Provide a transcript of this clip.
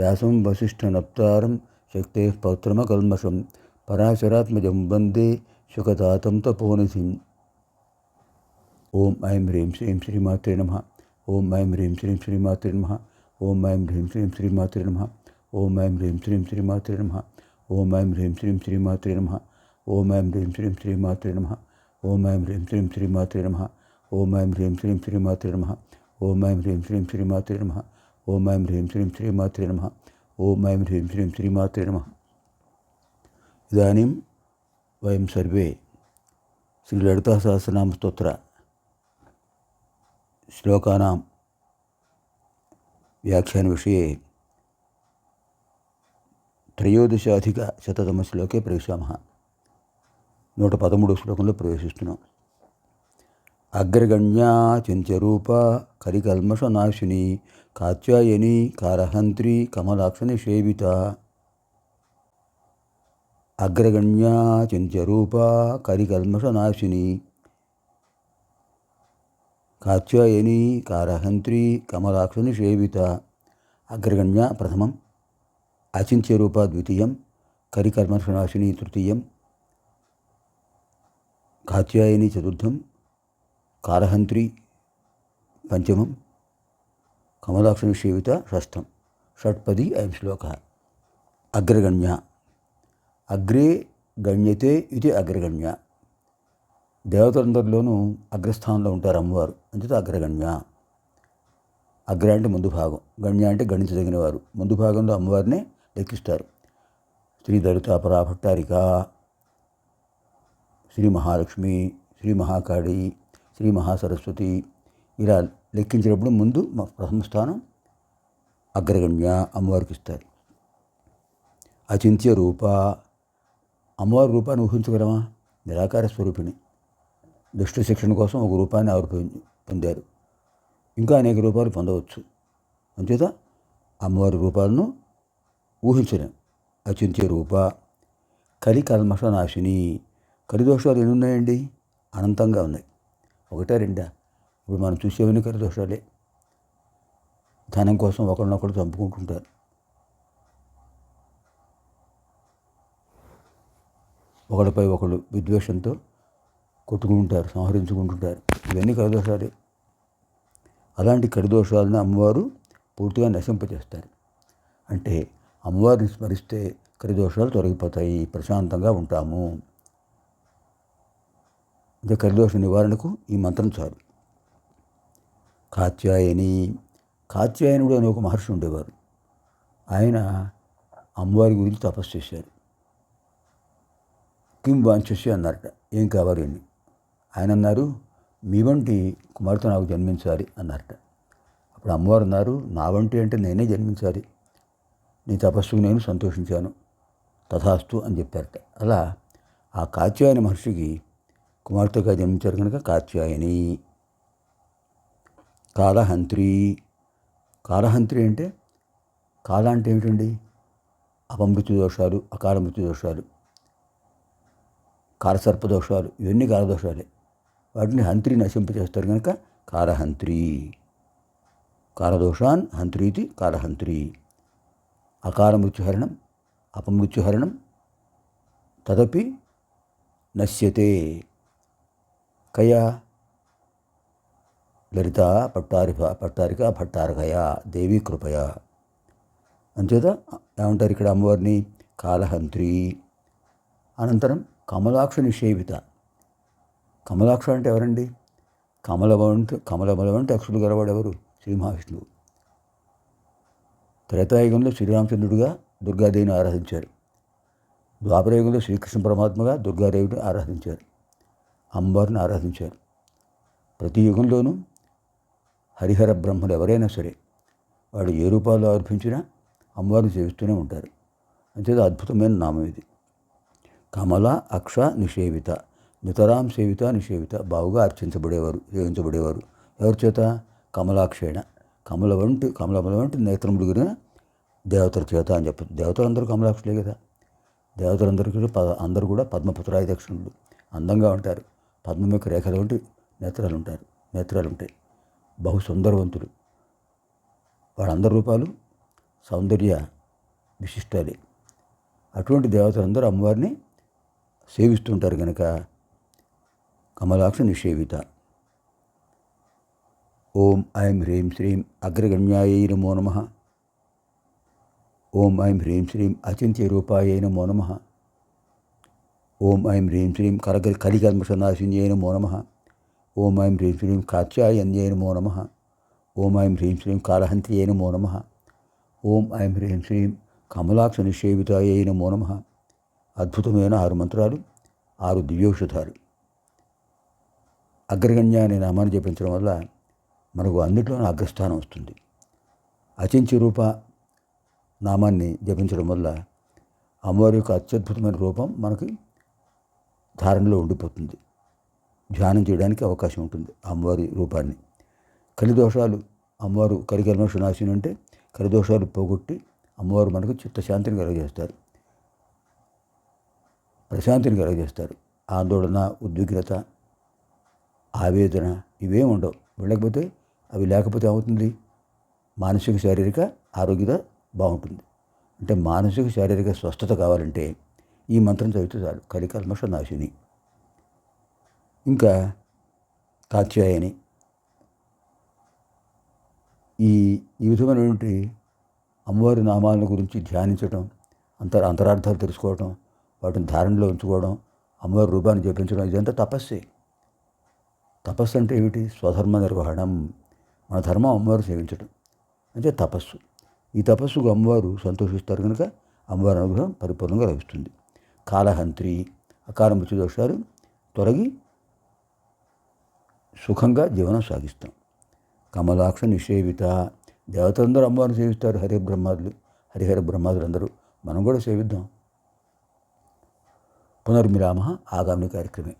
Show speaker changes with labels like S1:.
S1: వ్యాసం వసిష్ఠనప్తారం శక్తే పౌత్రమకల్మషం పరాశరాత్మజం వందే శుకతాతం తపోనిధిం ఓం ఐం హ్రీం శ్రీం శ్రీమాత్రే నమ ఓం ఐం హ్రీం శ్రీం శ్రీమాత్రే నమ ఓం ఐం హ్రీం శ్రీం శ్రీమాత్రే నమ ఓం ఐం హ్రీం శ్రీం శ్రీమాత్రే నమ ఓం ఐం హ్రీం శ్రీం శ్రీమాత్రే నమ ఓం ఐం హ్రీం శ్రీం శ్రీమాత్రే నమ ఓం ఐం హ్రీం శ్రీం శ్రీమాత్రే నమ ఓం ఐం హ్రీం శ్రీం శ్రీమాత్రే నమ ఓం ఐం హ్రీం శ్రీం శ్రీమాత్రే నమ ఓం ఐం హ్రీం శ్రీం శ్రీమాత్రే నమ. ఓం ఐం హ్రీం శ్రీం శ్రీమాత్రే నమ. ఇదానీం వయం సర్వే. శ్రీ లలితా సహస్రనామ స్తోత్ర. శ్లోకానాం శతమ శ్లోకే प्रविशामः నూట పదమూడో శ్లోకంలో ప్రవేశిస్తున్నాం. అగ్రగణ్యా చింత్యరూప కరికల్మషనాశిని కాత్యాయని కారహంత్రి కమలాక్షని సేవిత అగ్రగణ్యా చింత్యరూప కరికల్మషనాశిని కాత్యాయని కారహంత్రి కమలాక్షని సేవిత అగ్రగణ్య ప్రథమం అచింత్యరూప ద్వితీయం కరికల్మషనాశిని తృతీయం కాత్యాయని చతుర్థం కారహంత్రి పంచమం కమలాక్షణ సేవిత షష్ఠం షట్పది అయం శ్లోక. అగ్రగణ్య. అగ్రే గణ్యతే ఇది అగ్రగణ్య. దేవతలందరిలోనూ అగ్రస్థానంలో ఉంటారు అమ్మవారు అంచేత అగ్రగణ్య. అగ్ర అంటే ముందు భాగం గణ్య అంటే గణించదగిన వారు ముందు భాగంలో అమ్మవారినే లెక్కిస్తారు. శ్రీ దళిత పరాభట్టారిక శ్రీ మహాలక్ష్మి శ్రీ మహాకాళి శ్రీ మహాసరస్వతి ఇలా లెక్కించినప్పుడు ముందు ప్రథమ స్థానం అగ్రగణ్య అమ్మవారికి ఇస్తారు. అచింత్య రూప అమ్మవారి రూపాన్ని ఊహించగలమా? నిరాకార స్వరూపిణి. దుష్ట శిక్షణ కోసం ఒక రూపాన్ని ఆవిడ పొందారు. ఇంకా అనేక రూపాలు పొందవచ్చు. అంచేత అమ్మవారి రూపాలను ఊహించలేం అచింత్య రూప కలి కల్మష నాశిని. కలిదోషాలు ఎన్ని ఉన్నాయండి? అనంతంగా ఉన్నాయి. ఒకటే రెండా? ఇప్పుడు మనం చూసేవన్నీ దోషాలే. ధనం కోసం ఒకరినొకరు చంపుకుంటుంటారు. ఒకరిపై ఒకళ్ళు విద్వేషంతో కొట్టుకుంటుంటారు సంహరించుకుంటుంటారు. ఇవన్నీ కరిదోషాలే అలాంటి కరిదోషాలను అమ్మవారు పూర్తిగా నశింపజేస్తారు అంటే అమ్మవారిని స్మరిస్తే కరిదోషాలు తొలగిపోతాయి. ప్రశాంతంగా ఉంటాము. అంటే కరిదోష నివారణకు ఈ మంత్రం చాలు. కాత్యాయని కాత్యాయనుడు అని ఒక మహర్షి ఉండేవారు. ఆయన అమ్మవారి గురించి తపస్సు చేశారు. కిం వాంచసి అన్నారట. ఏం కావాలి అని. ఆయన అన్నారు మీ వంటి కుమార్తె నాకు జన్మించాలి అన్నారట. అప్పుడు అమ్మవారు అన్నారు నా వంటి అంటే నేనే జన్మించాలి. నీ తపస్సుకు నేను సంతోషించాను. తథాస్తు అని చెప్పారట. అలా ఆ కాత్యాయని మహర్షికి కుమార్తెగా జన్మించారు కనుక కాత్యాయని. కాలహంత్రి కాలహంత్రి అంటే కాల అంటే ఏమిటండి? అపమృత్యు దోషాలు అకాల మృత్యు దోషాలు కారసర్ప దోషాలు ఇవన్నీ కాలదోషాలే వాటిని హంత్రి నశింపజేస్తారు కనుక కారహంత్రి కాలదోషాన్ హంత్రీతి కాలహంత్రి అకాల మృత్యుహరణం అపమృత్యుహరణం తదపి నశ్యతే. కయా లలిత పట్టారి పట్టారిక భట్టారకయ దేవి కృపయ. అంచేత ఏమంటారు ఇక్కడ అమ్మవారిని? కాలహంత్రి అనంతరం కమలాక్ష నిషేవిత. కమలాక్ష అంటే ఎవరండి? కమల వంటి అక్షులు గలవాడు ఎవరు? శ్రీ మహావిష్ణువు. త్రేతాయుగంలో శ్రీరామచంద్రుడిగా దుర్గాదేవిని ఆరాధించారు. ద్వాపరయుగంలో శ్రీకృష్ణ పరమాత్మగా దుర్గాదేవిని ఆరాధించారు. అమ్మవారిని ఆరాధించారు. ప్రతి యుగంలోనూ హరిహర బ్రహ్మలు ఎవరైనా సరే వాడు ఏ రూపాల్లో అర్పించినా అమ్మవారిని సేవిస్తూనే ఉంటారు. అంతేది అద్భుతమైన నామం ఇది. కమల అక్ష నిషేవిత నితరాం సేవిత నిషేవిత బావుగా అర్చించబడేవారు సేవించబడేవారు. ఎవరి చేత? కమలాక్షేణ. కమల వంటి కమలమల వంటి నేత్రములు గురిన దేవతల చేత అని చెప్పచ్చు దేవతలందరూ కమలాక్షలే కదా. దేవతలందరికీ పద అందరూ కూడా పద్మపుత్రాయ దక్షిణుడు అందంగా ఉంటారు. పద్మం యొక్క రేఖల వంటి నేత్రాలు ఉంటారు నేత్రాలు ఉంటాయి బహు సుందరవంతులు. వాళ్ళందరి రూపాలు సౌందర్య విశిష్టాలే. అటువంటి దేవతలందరూ అమ్మవారిని సేవిస్తుంటారు కనుక కమలాక్ష నిషేవిత ఓం ఐం హ్రీం శ్రీం అగ్రగణ్యాయ నమో నమ. ఓం ఐం హ్రీం శ్రీం అచింత్య రూపాయ నమో నమ. ఓం ఐం హ్రీం శ్రీం కరగ కలికల్మషనాశిన్యై నమో నమ. ఓం ఐం హ్రీం శ్రీం కాత్యాయన్యై నమో నమ. ఓం ఐం హ్రీం శ్రీం కాలహంత్యై నమో నమ. ఓం ఐం హ్రీం శ్రీం కమలాక్ష నిషేవితాయ నమో. నమ అద్భుతమైన ఆరు మంత్రాలు ఆరు దివ్యౌషధాలు. అగ్రగణ్య అనే నామాన్ని జపించడం వల్ల మనకు అన్నిట్లోనూ అగ్రస్థానం వస్తుంది. అచించి రూప నామాన్ని జపించడం వల్ల అమ్మవారి యొక్క అత్యద్భుతమైన రూపం మనకి ధారణలో ఉండిపోతుంది. ధ్యానం చేయడానికి అవకాశం ఉంటుంది అమ్మవారి రూపాన్ని. కలిదోషాలు అమ్మవారు కలికల్మష నాశనం అంటే కలిదోషాలు పోగొట్టి అమ్మవారు మనకు చిత్తశాంతిని కలగజేస్తారు. ప్రశాంతిని కలగజేస్తారు. ఆందోళన ఉద్విగ్నత ఆవేదన ఇవేం ఉండవు. వెళ్ళకపోతే అవి లేకపోతే ఏమవుతుంది? మానసిక శారీరక ఆరోగ్యత బాగుంటుంది. అంటే మానసిక శారీరక స్వస్థత కావాలంటే ఈ మంత్రం చదివితే చాలు. కలికల్మష నాశిని ఇంకా కాత్యాయని. ఈ ఈ విధమైనటువంటి అమ్మవారి నామాల గురించి ధ్యానించడం అంతర్ అంతరార్థాలు తెలుసుకోవడం వాటిని ధారణలో ఉంచుకోవడం అమ్మవారి రూపాన్ని జపించడం ఇదంతా తపస్సే. తపస్సు అంటే ఏమిటి? స్వధర్మ నిర్వహణం. మన ధర్మం అమ్మవారు సేవించడం అంటే తపస్సు. ఈ తపస్సుకు అమ్మవారు సంతోషిస్తారు కనుక అమ్మవారి అనుగ్రహం పరిపూర్ణంగా లభిస్తుంది. కాలహంత్రి అకాల మృత్యు దోషాలు తొలగి సుఖంగా జీవనం సాగిస్తాం. కమలాక్ష నిషేవిత దేవతలందరూ అమ్మవారిని సేవిస్తారు. హరి బ్రహ్మాదులు హరిహర బ్రహ్మాదులు అందరూ మనం కూడా సేవిద్దాం. పునర్మిరామ ఆగామి కార్యక్రమే.